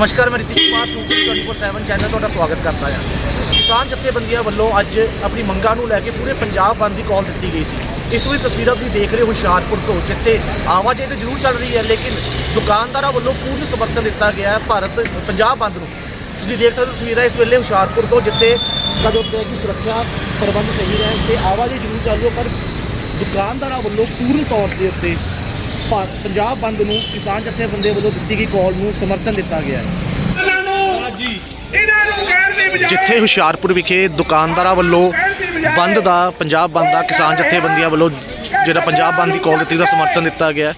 ਨਮਸਕਾਰ, ਮੈਂ Hrithik Kumar super 24/7 channel ਤੁਹਾਡਾ ਸਵਾਗਤ ਕਰਦਾ ਹਾਂ। ਕਿਸਾਨ ਜਥੇਬੰਦੀਆਂ ਵੱਲੋਂ ਅੱਜ ਆਪਣੀ ਮੰਗਾਂ ਨੂੰ ਲੈ ਕੇ ਪੂਰੇ ਪੰਜਾਬ ਬੰਦ ਦੀ ਕਾਲ ਦਿੱਤੀ ਗਈ ਸੀ। ਇਸ ਵੇਲੇ ਤਸਵੀਰਾਂ ਤੁਸੀਂ ਦੇਖ ਰਹੇ ਹੋ ਹੁਸ਼ਿਆਰਪੁਰ ਤੋਂ, ਜਿੱਥੇ ਆਵਾਜਾਈ ਤਾਂ ਜ਼ਰੂਰ ਚੱਲ ਰਹੀ ਹੈ, ਲੇਕਿਨ ਦੁਕਾਨਦਾਰਾਂ ਵੱਲੋਂ ਪੂਰਨ ਸਮਰਥਨ ਦਿੱਤਾ ਗਿਆ ਹੈ ਭਾਰਤ, ਪੰਜਾਬ ਬੰਦ ਨੂੰ। ਤੁਸੀਂ ਦੇਖ ਸਕਦੇ ਹੋ ਤਸਵੀਰਾਂ ਇਸ ਵੇਲੇ ਹੁਸ਼ਿਆਰਪੁਰ ਤੋਂ, ਜਿੱਥੇ ਕਦੋਂ ਤੱਕ ਕਿ ਸੁਰੱਖਿਆ ਪ੍ਰਬੰਧ ਸਹੀ ਰਹੇ, ਤੇ ਆਵਾਜਾਈ ਜ਼ਰੂਰ ਚੱਲ ਰਹੀ ਹੈ, ਪਰ ਦੁਕਾਨਦਾਰਾਂ ਵੱਲੋਂ ਪੂਰਨ ਤੌਰ ਦੇ ਉੱਤੇ ਪੰਜਾਬ ਬੰਦ ਨੂੰ ਕਿਸਾਨ ਜਥੇਬੰਦੀਆਂ ਵੱਲੋਂ ਦਿੱਤੀ ਗਈ ਕਾਲ ਨੂੰ ਸਮਰਥਨ ਦਿੱਤਾ ਗਿਆ ਹੈ। ਜਿੱਥੇ ਹੁਸ਼ਿਆਰਪੁਰ ਵਿਖੇ ਦੁਕਾਨਦਾਰਾਂ ਵੱਲੋਂ ਬੰਦ ਦਾ ਪੰਜਾਬ ਬੰਦ ਦਾ ਕਿਸਾਨ ਜਥੇਬੰਦੀਆਂ ਵੱਲੋਂ ਜਿਹੜਾ ਪੰਜਾਬ ਬੰਦ ਦੀ ਕਾਲ ਦਿੱਤੀ ਦਾ ਸਮਰਥਨ ਦਿੱਤਾ ਗਿਆ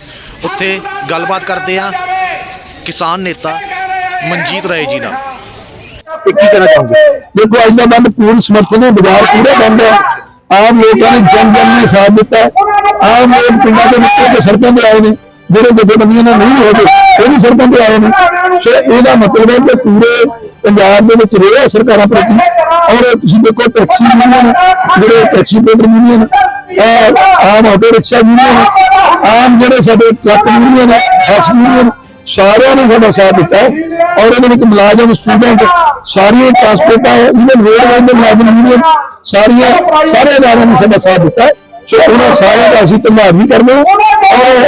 ਉੱਥੇ ਗੱਲਬਾਤ ਕਰਦੇ ਆ ਕਿਸਾਨ ਨੇਤਾ ਮਨਜੀਤ ਰਾਏ ਜੀ ਨਾਲ। ਕੀ ਕਹਿਣਾ ਚਾਹੋਗੇ। ਦੇਖੋ ਅੱਜ ਦਾ ਬੰਦ ਪੂਰਨ ਸਮਰਥਨ ਹੈ ਬਾਜ਼ਾਰ ਪੂਰੇ ਬੰਦ ਹੈ। ਆਮ ਲੋਕਾਂ ਨੇ ਜਨ ਜਨ ਨੇ ਸਾਥ ਦਿੱਤਾ। ਆਮ ਲੋਕ ਪਿੰਡਾਂ ਦੇ ਵਿੱਚ ਤੇ ਸੜਕਾਂ ਤੇ ਆਏ ਨੇ, ਜਿਹੜੇ ਜਥੇਬੰਦੀਆਂ ਨਾਲ ਨਹੀਂ ਹੋਵੇ ਉਹ ਵੀ ਸੜਕਾਂ ਤੇ ਆਏ ਨੇ। ਸੋ ਇਹਦਾ ਮਤਲਬ ਹੈ ਕਿ ਪੂਰੇ ਪੰਜਾਬ ਦੇ ਵਿੱਚ ਰਿਹਾ ਸਰਕਾਰਾਂ ਪ੍ਰਤੀ। ਔਰ ਤੁਸੀਂ ਦੇਖੋ ਟੈਕਸੀ ਯੂਨੀਅਨ ਜਿਹੜੇ ਟੈਕਸੀ ਪੇਟਰ ਯੂਨੀਅਨ ਆਮ ਆਟੋ ਰਿਕਸ਼ਾ ਯੂਨੀਅਨ ਆਮ ਜਿਹੜੇ ਸਾਡੇ ਟਰੱਕ ਯੂਨੀਅਨ ਬੱਸ ਯੂਨੀਅਨ ਸਾਰਿਆਂ ਨੇ ਸਾਡਾ ਸਾਥ ਦਿੱਤਾ ਹੈ। ਔਰ ਇਹਦੇ ਵਿੱਚ ਮੁਲਾਜ਼ਮ ਸਟੂਡੈਂਟ ਸਾਰੀਆਂ ਟਰਾਂਸਪੋਰਟਾਂ ਇਵਨ ਰੋਡਵੇਜ਼ ਦੇ ਮੁਲਾਜ਼ਮ ਯੂਨੀਅਨ ਸਾਰੀਆਂ, ਸਾਰੇ ਅਦਾਰਿਆਂ ਨੇ ਸਾਡਾ ਸਾਥ ਦਿੱਤਾ ਸੋ ਉਹਨਾਂ ਸਾਰਿਆਂ ਦਾ ਅਸੀਂ ਧੰਨਵਾਦ ਵੀ ਕਰਦੇ ਹਾਂ। ਔਰ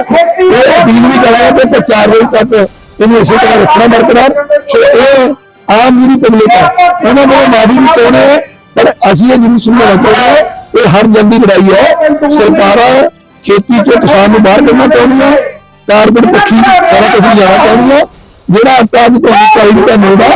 ਇਹ ਅਪੀਲ ਵੀ ਕਰ ਰਹੇ ਹਾਂ ਕਿ 4 ਵਜੇ ਤੱਕ ਇਹਨੂੰ ਇਸੇ ਤਰ੍ਹਾਂ ਰੱਖਣਾ ਬਰਕਰਾਰ। ਸੋ ਇਹ ਆਮ ਜਿਹੜੀ ਪਬਲਿਕ ਹੈ ਉਹਨਾਂ ਨੂੰ ਮਾਫੀ ਵੀ ਚਾਹੁੰਦੇ ਹਾਂ ਪਰ ਅਸੀਂ ਇਹ ਜ਼ਰੂਰ ਸਮਝਾਉਣਾ ਚਾਹੁੰਦੇ ਹਾਂ ਇਹ ਹਰ ਜਨ ਦੀ ਲੜਾਈ ਹੈ। ਸਰਕਾਰਾਂ ਖੇਤੀ ਚੋਂ ਕਿਸਾਨ ਨੂੰ ਬਾਹਰ ਕੱਢਣਾ ਚਾਹੁੰਦੀਆਂ ਕਾਰਬਨ ਪੱਖੀ ਸਾਰਾ ਕੁਝ ਲਿਜਾਣਾ ਚਾਹੁੰਦੀਆਂ। ਜਿਹੜਾ ਆਟਾ ਅੱਜ ਤੁਹਾਨੂੰ ਚਾਹੀਦਾ ਮਿਲਦਾ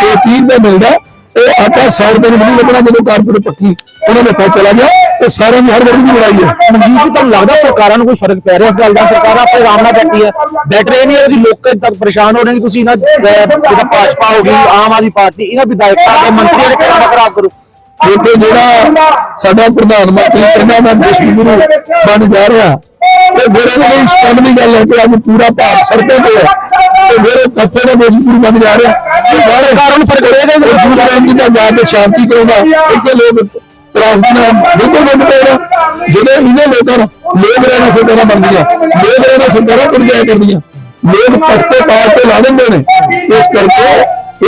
ਤੇ 30 ਰੁਪਏ ਮਿਲਦਾ। ਇਹ ਆਟਾ 100 ਰੁਪਏ ਨੂੰ ਨਹੀਂ ਲੱਗਣਾ ਜਦੋਂ ਕਾਰਬਨ ਪੱਖੀ ਉਹਨਾਂ ਦੇ ਕੋਲ ਚਲਾ ਗਿਆ। ਤੇ ਸਾਰਿਆਂ ਦੀ ਹਰ ਵਰਗ ਦੀ ਲੜਾਈ ਹੈ। ਮਨਜੀਤ ਜੀ ਤੁਹਾਨੂੰ ਲੱਗਦਾ ਸਰਕਾਰਾਂ ਨੂੰ ਕੋਈ ਫ਼ਰਕ ਪੈ ਰਿਹਾ ਇਸ ਗੱਲ ਦਾ? ਸਰਕਾਰਾਂ ਆਪਣੇ ਆਰਾਮ ਨਾਲ ਬੈਠੀ ਹੈ। ਬੈਠ ਰਹੇ ਨਹੀਂ ਉਹਦੀ ਲੋਕ ਤੱਕ ਪਰੇਸ਼ਾਨ ਹੋ ਰਹੇ ਨੇ। ਤੁਸੀਂ ਇਹਨਾਂ ਜਿੱਦਾਂ ਭਾਜਪਾ ਹੋ ਗਈ ਆਮ ਆਦਮੀ ਪਾਰਟੀ ਇਹਨਾਂ ਵਿਧਾਇਕਾਂ ਦੇ ਮੰਤਰੀਆਂ ਦੇ ਕੰਮ ਖਰਾਬ ਕਰੋ। ਦੇਖੋ ਜਿਹੜਾ ਸਾਡਾ ਪ੍ਰਧਾਨ ਮੰਤਰੀ ਕਹਿੰਦਾ ਮੈਂ ਵਿਸ਼ਵ ਗੁਰੂ ਬਣ ਜਾ ਰਿਹਾ ਤੇ ਮੇਰੇ ਲਈ ਸ਼ਰਮ ਦੀ ਗੱਲ ਹੈ ਕਿ ਅੱਜ ਪੂਰਾ ਭਾਰਤ ਸੜਕਾਂ ਤੇ ਹੈ ਤੇ ਮੇਰੇ ਕੱਥੇ ਦਾ ਗੁਰੂ ਬਣ ਜਾ ਰਿਹਾ। ਤੇ ਸਾਰੇ ਸਰਕਾਰਾਂ ਨੂੰ ਫ਼ਰਕ ਪਏਗਾ ਹੀ ਜੀ ਦਾ ਜਾ ਕੇ ਸ਼ਾਂਤੀ ਕਰਾਉਂਦਾ ਇੱਥੇ ਲੋਕ ਤਰਾਸਦੀ ਨਾਲ ਬਿਲਕੁਲ ਬੰਦ ਪਏਗਾ ਜਿਹੜੇ ਇਹਨੇ ਲੋਕਾਂ ਨੂੰ ਲੋਕ ਰਹਿਣਾ ਸਰਕਾਰਾਂ ਬਣਦੀਆਂ, ਲੋਕ ਰਹਿਣਾ ਸਰਕਾਰਾਂ ਕੁੜੀਆਂ ਕਰਦੀਆਂ ਲੋਕ ਤਖਤੇ ਪਾਲ ਤੇ ਲਾ ਦਿੰਦੇ ਨੇ। ਇਸ ਕਰਕੇ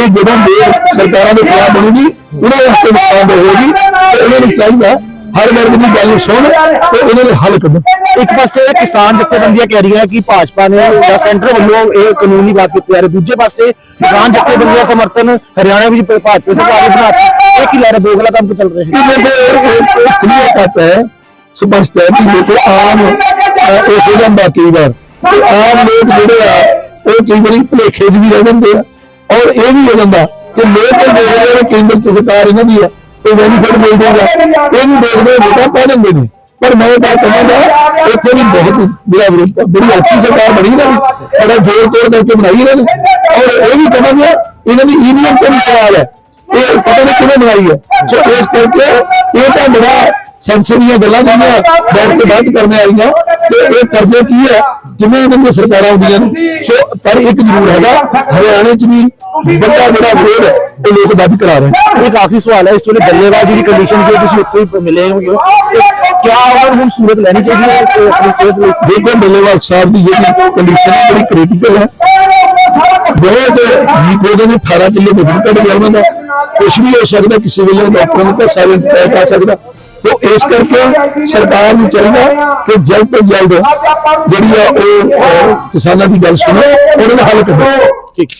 ਇਹ ਜਦੋਂ ਲੋਕ ਸਰਕਾਰਾਂ ਦੇ ਖਿਲਾਫ ਬਣੂਗੀ, ਉਹਨਾਂ ਵਾਸਤੇ ਨੁਕਸਾਨ ਹੋਵੇਗੀ ਤੇ ਉਹਨਾਂ ਨੂੰ ਚਾਹੀਦਾ ਹਰ ਵਰਗ ਦੀ ਗੱਲ ਨੂੰ ਸੁਣ ਤੇ ਇਹਨਾਂ ਦੇ ਹੱਲ ਕੱਢੋ ਇੱਕ ਪਾਸੇ ਕਿਸਾਨ ਜਥੇਬੰਦੀਆਂ ਕਹਿ ਰਹੀਆਂ ਕਿ ਭਾਜਪਾ ਨੇ ਜਾਂ ਸੈਂਟਰ ਵੱਲੋਂ ਇਹ ਕਾਨੂੰਨ ਦੀ ਬਾਤ ਕੀਤੀ ਜਾ ਰਹੀ ਦੂਜੇ ਪਾਸੇ ਕਿਸਾਨ ਜਥੇਬੰਦੀਆਂ ਸਮਰਥਨ ਹਰਿਆਣਾ ਵਿੱਚ ਭਾਜਪਾ ਸਰਕਾਰ ਨੇ ਬਣਾਤੀ। ਇਹ ਕੀ ਲੈ ਰਿਹਾ ਕੰਮ ਚੱਲ ਰਿਹਾ ਹੈ ਇਹਦੇ ਕਲੀਅਰ ਕੱਟ ਹੈ। ਸਪਸ਼ਟ ਹੈ ਕਿ ਆਮ ਇਹ ਹੋ ਜਾਂਦਾ ਕਈ ਵਾਰ। ਆਮ ਲੋਕ ਜਿਹੜੇ ਆ, ਉਹ ਕਈ ਵਾਰੀ ਭੁਲੇਖੇ 'ਚ ਵੀ ਰਹਿ ਜਾਂਦੇ ਆ। ਔਰ ਇਹ ਵੀ ਹੋ ਜਾਂਦਾ ਕਿ ਲੋਕ ਤਾਂ ਕੇਂਦਰ 'ਚ ਸਰਕਾਰ ਇਹਨਾਂ ਦੀ ਆ ਤੇ ਬੈਨੀਫਿਟ ਮਿਲ ਜਾਊਗਾ ਇਹ ਦੇਖਦੇ ਵੋਟਾਂ ਪਾ ਲੈਂਦੇ ਨੇ। ਪਰ ਮੈਂ ਤਾਂ ਕਹਾਂਗਾ, ਇੱਥੇ ਵੀ ਬਹੁਤ ਜਿਹੜਾ ਵਿਰੋਧ ਬੜੀ ਅੱਛੀ ਸਰਕਾਰ ਬਣੀ ਨਾ ਬੜਾ ਜੋਰ ਤੋੜ ਕਰਕੇ ਬਣਾਈ ਇਹਨਾਂ ਨੇ। ਔਰ ਇਹ ਵੀ ਕਹਾਂਗਾ, ਇਹਨਾਂ ਦੀ ਈਵੀਐਮ ਤੇ ਵੀ ਸਵਾਲ ਹੈ। ਇਹ ਪਤਾ ਨਹੀਂ ਕਿਵੇਂ ਬਣਾਈ ਹੈ। ਸੋ ਇਸ ਕਰਕੇ ਇਹ ਤਾਂ ਬੜਾ ਸੈਂਸਰ ਗੱਲਾਂ ਜਿਹੜੀਆਂ ਬੈਠ ਕੇ ਬਾਅਦ ਚ ਕਰਨੇ ਆਈਆਂ। ਤੇ ਇਹ ਕਰਦੇ ਕੀ ਹੈ? ਜਿਵੇਂ ਇਹਨਾਂ ਦੀਆਂ ਸਰਕਾਰਾਂ ਆਉਂਦੀਆਂ ਨੇ? ਸੋ ਪਰ ਇੱਕ ਜ਼ਰੂਰ ਹੈਗਾ, ਹਰਿਆਣੇ ਚ ਵੀ ਵੱਡਾ ਜਿਹੜਾ ਵਿਰੋਧ ਹੈ। ਉਹ ਲੋਕ ਵੱਧ ਕਰਾ ਰਹੇ ਨੇ। ਇੱਕ ਆਖਰੀ ਸਵਾਲ ਹੈ। ਇਸ ਵੇਲੇ ਬੱਲੇਬਾਜ਼ੀ ਦੀ ਕੰਡੀਸ਼ਨ ਜੋ ਤੁਸੀਂ ਉੱਥੇ ਹੀ ਮਿਲੇ ਹੋਗੇ ਕੀ ਉਹਨਾਂ ਨੂੰ ਸੂਰਤ ਲੈਣੀ ਚਾਹੀਦੀ ਹੈ ਆਪਣੀ ਸਿਹਤ ਲਈ। ਦੇਖੋ ਡੱਲੇਵਾਲ ਸਾਹਿਬ ਦੀ ਜਿਹੜੀ ਕੰਡੀਸ਼ਨ ਹੈ, ਬੜੀ ਕ੍ਰਿਟੀਕਲ ਹੈ। ਬਹੁਤ ਵੀਕ ਹੋ ਨੇ। 18 ਕਿਲੋ ਵਜ਼ਨ ਘਟ ਗਿਆ ਉਹਨਾਂ ਦਾ। ਕੁਝ ਵੀ ਹੋ ਸਕਦਾ, ਕਿਸੇ ਵੇਲੇ ਡਾਕਟਰ ਨੂੰ ਤਾਂ ਸਾਇਲੈਂਟ ਅਟੈਕ ਆ ਸਕਦਾ। ਤੋ ਇਸ ਕਰਕੇ ਸਰਕਾਰ ਨੂੰ ਚਾਹੀਦਾ ਕਿ ਜਲਦ ਤੋਂ ਜਲਦ ਜਿਹੜੀ ਆ ਉਹ ਕਿਸਾਨਾਂ ਦੀ ਗੱਲ ਸੁਣੋ। ਉਹਨਾਂ ਦਾ ਹੱਲ ਕੱਢੋ ਠੀਕ।